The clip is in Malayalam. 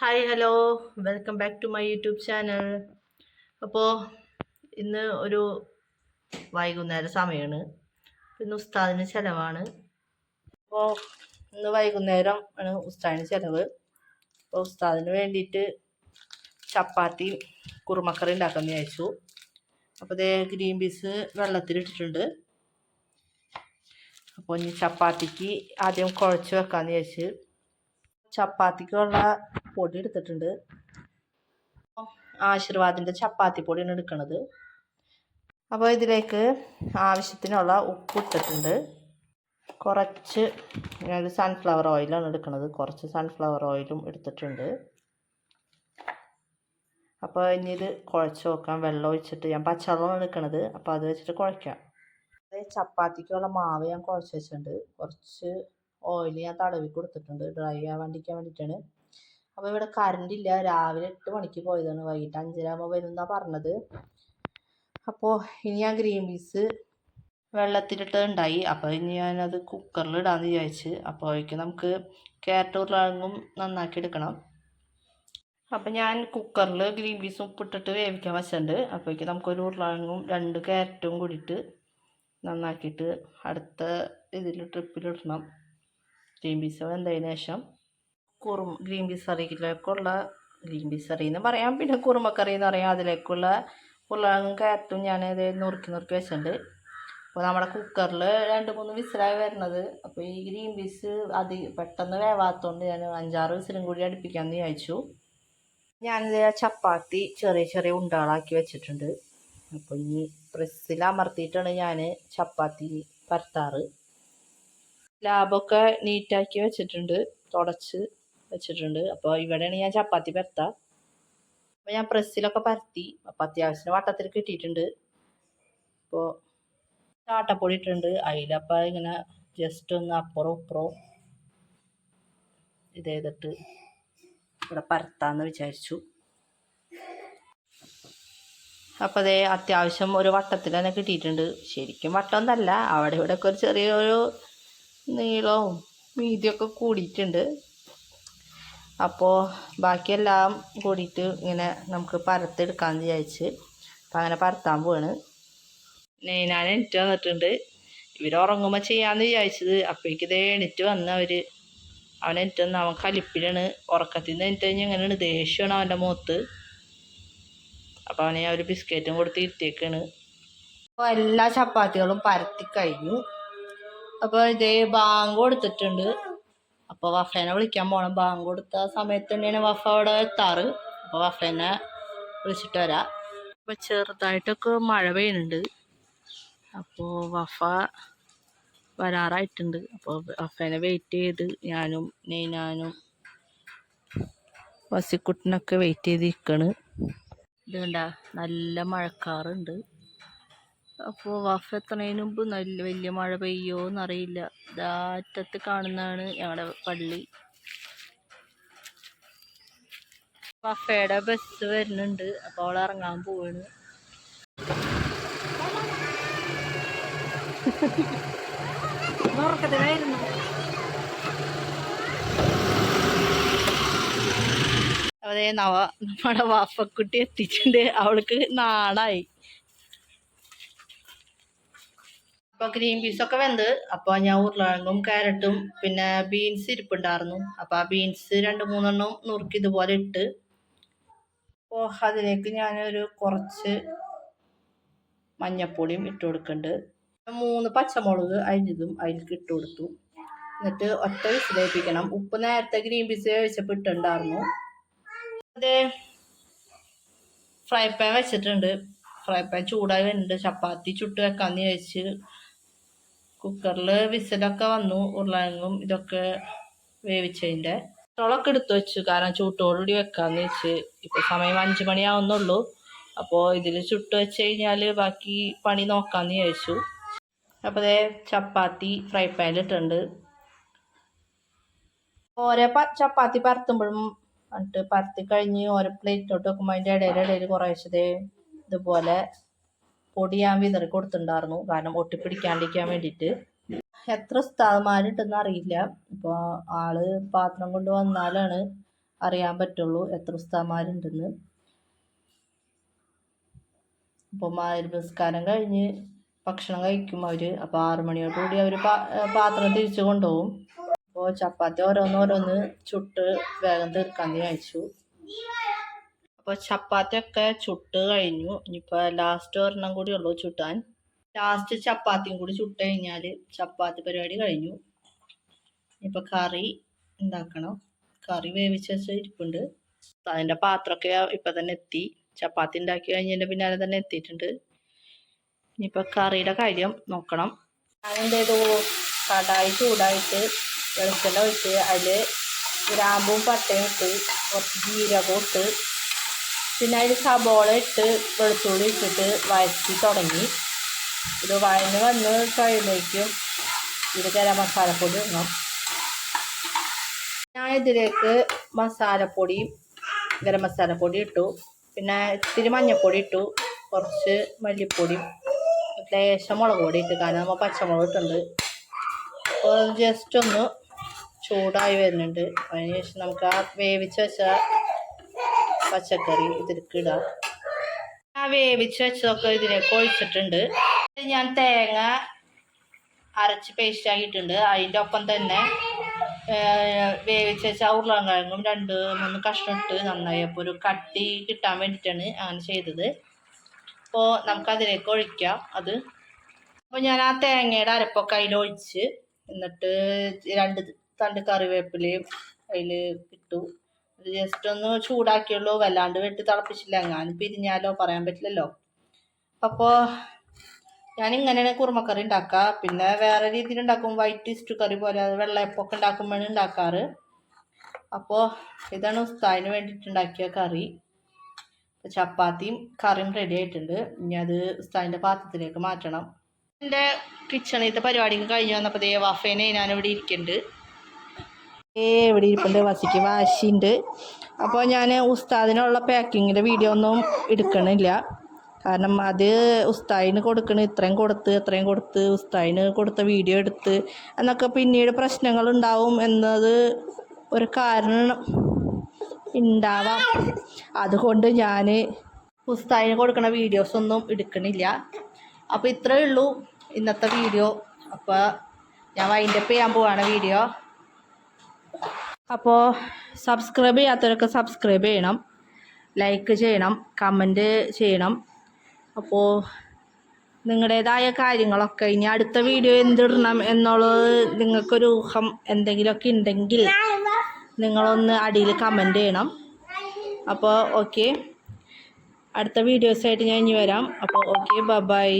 Hi hello welcome back to my YouTube channel അപ്പോൾ ഇന്ന് ഒരു വൈകുന്നേര സമയമാണ് ഇന്ന് ഉസ്താദിന് ചിലവാണ്. അപ്പോൾ ഇന്ന് വൈകുന്നേരം ആണ് ഉസ്താദിന് ചിലവ്. അപ്പോൾ ഉസ്താദിന് വേണ്ടിയിട്ട് ചപ്പാത്തി കുറുമക്കറി ഉണ്ടാക്കാമെന്ന് വിചാരിച്ചു. അപ്പോൾ ഇതേ ഗ്രീൻ പീസ് വെള്ളത്തിലിട്ടിട്ടുണ്ട്. അപ്പോൾ ഇനി ചപ്പാത്തിക്ക് ആദ്യം കുഴച്ച് വെക്കാമെന്ന് വിചാരിച്ച്. ചപ്പാത്തിക്കുള്ള പൊടി എടുത്തിട്ടുണ്ട് ആശീർവാദിന്റെ ചപ്പാത്തി പൊടിയാണ് എടുക്കുന്നത് അപ്പോൾ ഇതിലേക്ക് ആവശ്യത്തിനുള്ള ഉപ്പ് ഇട്ടിട്ടുണ്ട്. കുറച്ച് ഞാൻ സൺഫ്ലവർ ഓയിലാണ് എടുക്കുന്നത് കുറച്ച് സൺഫ്ലവർ ഓയിലും എടുത്തിട്ടുണ്ട്. അപ്പോൾ ഇനി ഇത് കുഴച്ച് നോക്കാം. വെള്ളം ഒഴിച്ചിട്ട് ഞാൻ പച്ചവെള്ളമാണ് എടുക്കണത്. അപ്പോൾ അത് വെച്ചിട്ട് കുഴക്കാം ചപ്പാത്തിക്കുള്ള മാവ് ഞാൻ കുഴച്ച് വെച്ചിട്ടുണ്ട്. കുറച്ച് ഓയിൽ ഞാൻ തടവി കൊടുത്തിട്ടുണ്ട്. ഡ്രൈ ആവാണ്ടിരിക്കാൻ വേണ്ടിയിട്ടാണ് അപ്പോൾ ഇവിടെ കറണ്ട് ഇല്ല. രാവിലെ എട്ട് മണിക്ക് പോയതാണ്. വൈകിട്ട് അഞ്ചരാകുമ്പോൾ വരും എന്നാണ് പറഞ്ഞത്. അപ്പോൾ ഇനി ഞാൻ ഗ്രീൻ പീസ് വെള്ളത്തിലിട്ട് ഉണ്ടായി അപ്പോൾ ഇനി ഞാനത് കുക്കറിൽ ഇടാമെന്ന് വിചാരിച്ച്. അപ്പോഴേക്ക് നമുക്ക് ക്യാരറ്റ് ഉരുളങ്ങും നന്നാക്കി എടുക്കണം. അപ്പം ഞാൻ കുക്കറിൽ ഗ്രീൻ പീസും ഉപ്പിട്ടിട്ട് വേവിക്കാൻ വെച്ചിട്ടുണ്ട് അപ്പോഴേക്ക് നമുക്കൊരു ഉരുളങ്ങും രണ്ട് ക്യാരറ്റും കൂടിയിട്ട് നന്നാക്കിയിട്ട് അടുത്ത ഇതിൽ ട്രിപ്പിലിടണം ഗ്രീൻ പീസ് വെന്തതിന് ശേഷം കുറുമ ഗ്രീൻ പീസ് കറിയിലേക്കുള്ള ഗ്രീൻ പീസ് കറി എന്ന് പറയാം. പിന്നെ കുറുമക്കറി എന്ന് പറയാം. അതിലേക്കുള്ള ഉരുളകിഴങ്ങും കയറ്റും ഞാൻ ഇത് നുറുക്കി നുറുക്കി വെച്ചിട്ടുണ്ട്. അപ്പോൾ നമ്മുടെ കുക്കറിൽ രണ്ട് മൂന്ന് വിസിലായി വരുന്നത്. അപ്പോൾ ഈ ഗ്രീൻ പീസ് അത് പെട്ടെന്ന് വേവാത്തതുകൊണ്ട് ഞാൻ അഞ്ചാറ് വിസിലും കൂടി അടുപ്പിക്കാമെന്ന് വിചാരിച്ചു. ഞാനിത് ചപ്പാത്തി ചെറിയ ചെറിയ ഉണ്ടകളാക്കി വെച്ചിട്ടുണ്ട്. അപ്പോൾ ഈ പ്രസ്സിൽ അമർത്തിയിട്ടാണ് ഞാൻ ചപ്പാത്തി പരത്താറ്. ലാബൊക്കെ നീറ്റാക്കി വെച്ചിട്ടുണ്ട്. തുടച്ച് വെച്ചിട്ടുണ്ട്. അപ്പോൾ ഇവിടെയാണ് ഞാൻ ചപ്പാത്തി പരത്ത. അപ്പോൾ ഞാൻ പ്രസ്സിലൊക്കെ പരത്തി. അപ്പോൾ അത്യാവശ്യത്തിന് വട്ടത്തിൽ കിട്ടിയിട്ടുണ്ട്. അപ്പോൾ ചാട്ടപ്പൊടി ഇട്ടിട്ടുണ്ട്. അതിലപ്പോൾ ഇങ്ങനെ ജസ്റ്റ് ഒന്ന് അപ്പുറം ഇപ്പുറം ഇത് ചെയ്തിട്ട് ഇവിടെ പരത്താമെന്ന് വിചാരിച്ചു. അപ്പോൾ അതേ അത്യാവശ്യം ഒരു വട്ടത്തിൽ തന്നെ കിട്ടിയിട്ടുണ്ട്. ശരിക്കും വട്ടമൊന്നല്ല. അവിടെ ഇവിടെയൊക്കെ ഒരു ചെറിയൊരു നീളവും വീതിയൊക്കെ കൂടിയിട്ടുണ്ട്. അപ്പോൾ ബാക്കിയെല്ലാം കൂടിയിട്ട് ഇങ്ങനെ നമുക്ക് പരത്തെടുക്കാമെന്ന് വിചാരിച്ച് അപ്പം അങ്ങനെ പരത്താൻ പോവാണ്. ഞാൻ എണീറ്റ് വന്നിട്ടുണ്ട്. ഇവർ ഉറങ്ങുമ്പോൾ ചെയ്യാമെന്ന് വിചാരിച്ചത്. അപ്പോഴേക്ക് ഇതേ എണീറ്റ് വന്ന് അവർ അവൻ എണീറ്റ് വന്ന് അവൻ കലിപ്പിലാണ്. ഉറക്കത്തിൽ നിന്ന് എണീറ്റ് കഴിഞ്ഞാൽ ഇങ്ങനെയാണ് ദേഷ്യമാണ് അവന്റെ മുഖത്ത്. അപ്പോൾ അവനെ ഒരു ബിസ്ക്കറ്റും കൊടുത്ത് ഇരുത്തിയേക്കാണ് അപ്പോൾ എല്ലാ ചപ്പാത്തികളും പരത്തി കഴിഞ്ഞു. അപ്പോൾ ഇതേ ബാങ്ക് കൊടുത്തിട്ടുണ്ട്. അപ്പോൾ വഫേനെ വിളിക്കാൻ പോകണം ബാങ്ക് കൊടുത്ത സമയത്ത് തന്നെയാണ് വഫ അവിടെ എത്താറ്. അപ്പോൾ വഫേനെ വിളിച്ചിട്ട് വരാ. അപ്പോൾ ചെറുതായിട്ടൊക്കെ മഴ പെയ്യുന്നുണ്ട്. അപ്പോൾ വഫ വരാറായിട്ടുണ്ട്. അപ്പോൾ വഫേനെ വെയിറ്റ് ചെയ്ത് ഞാനും നെയ്നാനും വസിക്കുട്ടനൊക്കെ വെയിറ്റ് ചെയ്തിരിക്കണ്. ഇത് കണ്ട നല്ല മഴക്കാറുണ്ട്. അപ്പോൾ വഫ എത്തണതിന് മുമ്പ് നല്ല വലിയ മഴ പെയ്യോ എന്നറിയില്ല ദാറ്റത്ത് കാണുന്നതാണ് ഞങ്ങളുടെ പള്ളി. വഫയുടെ ബസ് വരുന്നുണ്ട്. അപ്പോൾ അവൾ ഇറങ്ങാൻ പോവാണ്. ഉറക്കത്തിലായിരുന്നു അതെ നവ നമ്മുടെ വാഫക്കുട്ടി എത്തിച്ചിട്ടുണ്ട് അവൾക്ക് നാടായി അപ്പോൾ ഗ്രീൻ പീസൊക്കെ വെന്ത് അപ്പോൾ ഞാൻ ഉരുളകിഴങ്ങും ക്യാരറ്റും പിന്നെ ബീൻസ് ഇരിപ്പുണ്ടായിരുന്നു. അപ്പോൾ ആ ബീൻസ് രണ്ട് മൂന്നെണ്ണം നുറുക്കി ഇതുപോലെ ഇട്ട് അപ്പോൾ അതിലേക്ക് ഞാനൊരു കുറച്ച് മഞ്ഞപ്പൊടിയും ഇട്ട് കൊടുക്കുന്നുണ്ട് മൂന്ന് പച്ചമുളക് അരിഞ്ഞതും അതിലേക്ക് ഇട്ട് കൊടുത്തു. എന്നിട്ട് ഒറ്റ വിസിലേപ്പിക്കണം ഉപ്പ് നേരത്തെ ഗ്രീൻ പീസ് കഴിച്ചപ്പോൾ ഇട്ടുണ്ടായിരുന്നു അതെ ഫ്രൈ പാൻ വെച്ചിട്ടുണ്ട്. ഫ്രൈ പാൻ ചൂടായി വരുന്നുണ്ട്. ചപ്പാത്തി ചുട്ട് വെക്കാമെന്ന് വിചാരിച്ച് കുക്കറിൽ വിസിലൊക്കെ വന്നു ഉരുളങ്ങും ഇതൊക്കെ വേവിച്ചതിന്റെ ചോളൊക്കെ എടുത്തു വെച്ചു കാരണം ചൂട്ടോടുകൂടി വെക്കാമെന്ന് വെച്ച്. ഇപ്പോൾ സമയം അഞ്ച് മണിയാവുന്നുള്ളൂ. അപ്പോൾ ഇതിൽ ചുട്ട് വെച്ച് കഴിഞ്ഞാൽ ബാക്കി പണി നോക്കാമെന്ന് വിചാരിച്ചു. അപ്പോൾ അതേ ചപ്പാത്തി ഫ്രൈ പാനിലിട്ടുണ്ട് ഓരോ ചപ്പാത്തി പരത്തുമ്പോഴും എന്നിട്ട് പരത്തി കഴിഞ്ഞ് ഓരോ പ്ലേറ്റിലോട്ട് വെക്കുമ്പോൾ അതിന്റെ ഇടയിൽ ഇടയിൽ കുറേശ്ശതേ ഇതുപോലെ പൊടി ഞാൻ വിതറി കൊടുത്തിട്ടുണ്ടായിരുന്നു. കാരണം ഒട്ടിപ്പിടിക്കാണ്ടിരിക്കാൻ വേണ്ടിയിട്ട്. എത്ര ഉസ്താദന്മാരുണ്ടെന്ന് അറിയില്ല. ഇപ്പോൾ ആൾ പാത്രം കൊണ്ട് വന്നാലാണ് അറിയാൻ പറ്റുള്ളൂ എത്ര ഉസ്താമാരുണ്ടെന്ന് അപ്പോൾ മാരുപസ്കാരം കഴിഞ്ഞ് ഭക്ഷണം കഴിക്കും അവർ അപ്പോൾ ആറു മണിയോടുകൂടി അവർ പാത്രം തിരിച്ചു കൊണ്ടുപോകും. അപ്പോൾ ചപ്പാത്തി ഓരോന്ന് ഓരോന്ന് ചുട്ട് വേഗം തീർക്കാൻ വിചാരിച്ചു. അപ്പോൾ ചപ്പാത്തിയൊക്കെ ചുട്ട് കഴിഞ്ഞു. ഇനിയിപ്പോൾ ലാസ്റ്റ് ഒരെണ്ണം കൂടി ഉള്ളൂ ചുട്ടാൻ. ലാസ്റ്റ് ചപ്പാത്തിയും കൂടി ചുട്ട് കഴിഞ്ഞാൽ ചപ്പാത്തി പരിപാടി കഴിഞ്ഞു. ഇപ്പം കറി ഉണ്ടാക്കണം കറി വേവിച്ച് വെച്ച് ഇരിപ്പുണ്ട് അതിന്റെ പാത്രമൊക്കെ ഇപ്പം തന്നെ എത്തി. ചപ്പാത്തി ഉണ്ടാക്കി കഴിഞ്ഞതിന്റെ പിന്നാലെ തന്നെ എത്തിയിട്ടുണ്ട്. ഇനിയിപ്പോൾ കറിയുടെ കാര്യം നോക്കണം. അതിന്റെ ചെയ്തു കടായി ചൂടായിട്ട് വെളിച്ചെണ്ണ ഒഴിച്ച് അതിൽ ഗ്രാമ്പും പട്ടയും ഇട്ട് കുറച്ച് ജീരകവും ഇട്ട് പിന്നെ അതിൽ സബോള ഇട്ട് വെളുത്തുള്ളി ഇട്ടിട്ട് വഴറ്റി തുടങ്ങി. ഇത് വഴന്ന് വന്ന് കഴിയുമ്പോഴേക്കും ഇത് ഗരം മസാലപ്പൊടി ഇടണം. ഞാൻ ഇതിലേക്ക് മസാലപ്പൊടി ഗരം മസാലപ്പൊടി ഇട്ടു. പിന്നെ ഇത്തിരി മഞ്ഞൾപ്പൊടി ഇട്ടു. കുറച്ച് മല്ലിപ്പൊടി ലേശം മുളക് പൊടി ഇട്ട്. കാരണം നമ്മൾ പച്ചമുളക് ഇട്ടുണ്ട് അപ്പോൾ ജസ്റ്റ് ഒന്ന് ചൂടായി വരുന്നുണ്ട്. അതിന് ശേഷം നമുക്ക് ആ വേവിച്ച് വെച്ച പച്ചക്കറി ഇതിലേക്ക് ഇടാം ആ വേവിച്ച് വെച്ചതൊക്കെ ഇതിലേക്ക് ഒഴിച്ചിട്ടുണ്ട്. ഞാൻ തേങ്ങ അരച്ച് പേസ്റ്റ് ആക്കിയിട്ടുണ്ട്. അതിന്റെ ഒപ്പം തന്നെ വേവിച്ച് വെച്ച ഉരുളക്കിഴങ്ങും രണ്ട് മൂന്ന് കഷ്ണം ഇട്ട് നന്നായി അപ്പോൾ ഒരു കട്ടി കിട്ടാൻ വേണ്ടിയിട്ടാണ് അങ്ങനെ ചെയ്തത്. അപ്പോൾ നമുക്കതിലേക്ക് ഒഴിക്കാം. അത് അപ്പോൾ ഞാൻ ആ തേങ്ങയുടെ അരപ്പൊക്കെ അതിലൊഴിച്ച് എന്നിട്ട് രണ്ട് തണ്ട് കറിവേപ്പിലയും അതിൽ ഇട്ടു. അത് ജസ്റ്റ് ഒന്ന് ചൂടാക്കിയുള്ളൂ വല്ലാണ്ട് വെട്ടി തിളപ്പിച്ചില്ല. എങ്ങാനും പിരിഞ്ഞാലോ പറയാൻ പറ്റില്ലല്ലോ. അപ്പോൾ ഞാൻ ഇങ്ങനെയാണ് കുറുമക്കറി ഉണ്ടാക്കുക പിന്നെ വേറെ രീതിയിൽ ഉണ്ടാക്കും. വൈറ്റ് ഇസ്റ്റു കറി പോലെ വെള്ളയപ്പൊക്കെ ഉണ്ടാക്കുമ്പോഴാണ് ഉണ്ടാക്കാറ്. അപ്പോൾ ഇതാണ് ഉസ്താദിന് വേണ്ടിയിട്ട് ഉണ്ടാക്കിയ കറി. ചപ്പാത്തിയും കറിയും റെഡി ആയിട്ടുണ്ട്. ഇനി അത് ഉസ്താദിന്റെ പാത്രത്തിലേക്ക് മാറ്റണം. എന്റെ കിച്ചണിലത്തെ പരിപാടിക്ക് കഴിഞ്ഞ് വന്നപ്പോൾ ദേ വഫേനെ ഞാനിവിടെ ഇരിക്കുന്നുണ്ട് ഇവിടെ ഇരിപ്പുണ്ട് വസിക്ക് വാശിയുണ്ട്. അപ്പോൾ ഞാൻ ഉസ്താദിനുള്ള പാക്കിങ്ങിന്റെ വീഡിയോ ഒന്നും എടുക്കണില്ല. കാരണം അത് ഉസ്താദിന് കൊടുക്കണ ഇത്രയും കൊടുത്ത് ഇത്രയും കൊടുത്ത് ഉസ്താദിന് കൊടുത്ത വീഡിയോ എടുത്ത് എന്നൊക്കെ പിന്നീട് പ്രശ്നങ്ങൾ ഉണ്ടാവും എന്നത് ഒരു കാരണം ഉണ്ടാവാം. അതുകൊണ്ട് ഞാൻ ഉസ്താദിന് കൊടുക്കണ വീഡിയോസ് ഒന്നും എടുക്കണില്ല. അപ്പോൾ ഇത്രയേ ഉള്ളൂ ഇന്നത്തെ വീഡിയോ അപ്പോൾ ഞാൻ വൈൻഡപ്പ് ചെയ്യാൻ പോവാണ് വീഡിയോ അപ്പോൾ സബ്സ്ക്രൈബ് ചെയ്യാത്തവരൊക്കെ സബ്സ്ക്രൈബ് ചെയ്യണം. ലൈക്ക് ചെയ്യണം. കമന്റ് ചെയ്യണം. അപ്പോൾ നിങ്ങളുടേതായ കാര്യങ്ങളൊക്കെ ഇനി അടുത്ത വീഡിയോ എന്തിടണം എന്നുള്ളത് നിങ്ങൾക്കൊരു ഊഹം എന്തെങ്കിലുമൊക്കെ ഉണ്ടെങ്കിൽ നിങ്ങളൊന്ന് അടിയിൽ കമന്റ് ചെയ്യണം. അപ്പോൾ ഓക്കെ അടുത്ത വീഡിയോസായിട്ട് ഞാൻ ഇനി വരാം. അപ്പോൾ ഓക്കെ ബൈ